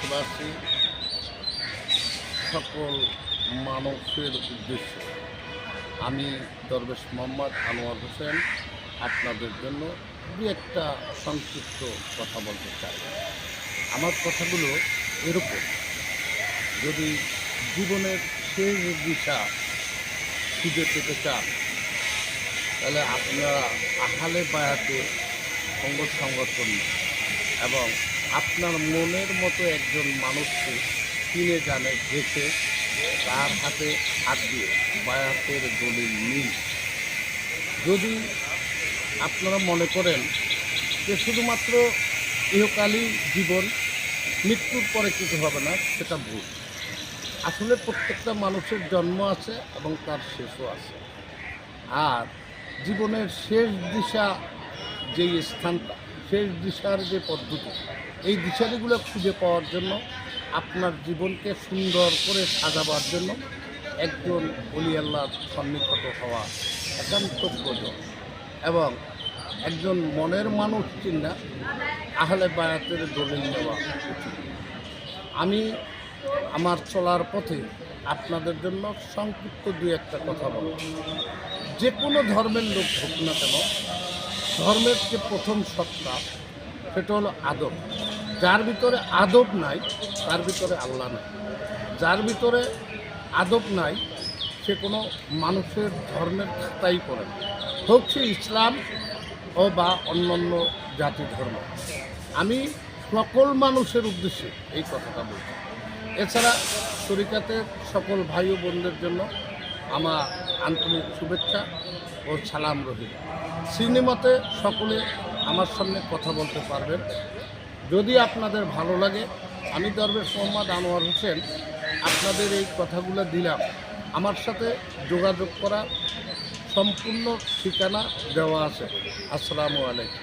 দেশবাসী সকল মানুষের উদ্দেশ্যে আমি দরবেশ মোহাম্মদ আনোয়ার হোসেন আপনাদের জন্য দু একটা সংক্ষিপ্ত কথা বলতে চাই। আমার কথাগুলো এরকম, যদি জীবনের শেষ দিশা খুঁজে পেতে চান, তাহলে আপনারা আহালে বায়াতে সঙ্গ সংগঠন এবং আপনার মনের মতো একজন মানুষকে কিনে জানে দেখে তার হাতে হাত দিয়ে বায়াতের দলিল নিন। যদি আপনারা মনে করেন যে শুধুমাত্র ইহকালই জীবন, মৃত্যুর পরে কিছু হবে না, সেটা ভুল। আসলে প্রত্যেকটা মানুষের জন্ম আছে এবং তার শেষও আছে। আর জীবনের শেষ দিশা যেই স্থানটা শেষ দিশার যে পদ্ধতি, এই দিশারিগুলো খুঁজে পাওয়ার জন্য, আপনার জীবনকে সুন্দর করে সাজাবার জন্য একজন অলি আল্লাহর সন্নিকট হওয়া একান্ত প্রয়োজন এবং একজন মনের মানুষ চিন্তা আহলে বায়াতের দলিল নেওয়া আমি আমার চলার পথে আপনাদের জন্য সংক্ষিপ্ত দু একটা কথা বলব। যে কোনো ধর্মের লোক হোক না কেন ধর্মের যে প্রথম সত্তা, সেটা হলো আদব। যার ভিতরে আদব নাই, তার ভিতরে আল্লাহ নাই। যার ভিতরে আদব নাই, সে কোনো মানুষের ধর্মের খাতাই করে না। হোক সে ইসলাম ও বা অন্যান্য জাতি ধর্ম। আমি সকল মানুষের উদ্দেশ্যে এই কথাটা বলছি। এছাড়া তরিকাতের সকল ভাই ও বোনদের জন্য আমার আন্তরিক শুভেচ্ছা ও সালাম রহিল। সিনেমাতে সকলে আমার সামনে কথা বলতে পারবেন। যদি আপনাদের ভালো লাগে, আমি দরবেশ মোহাম্মদ আনোয়ার হোসেন আপনাদের এই কথাগুলো দিলাম। আমার সাথে যোগাযোগ করা সম্পূর্ণ ঠিকানা দেওয়া আছে। আসসালামু আলাইকুম।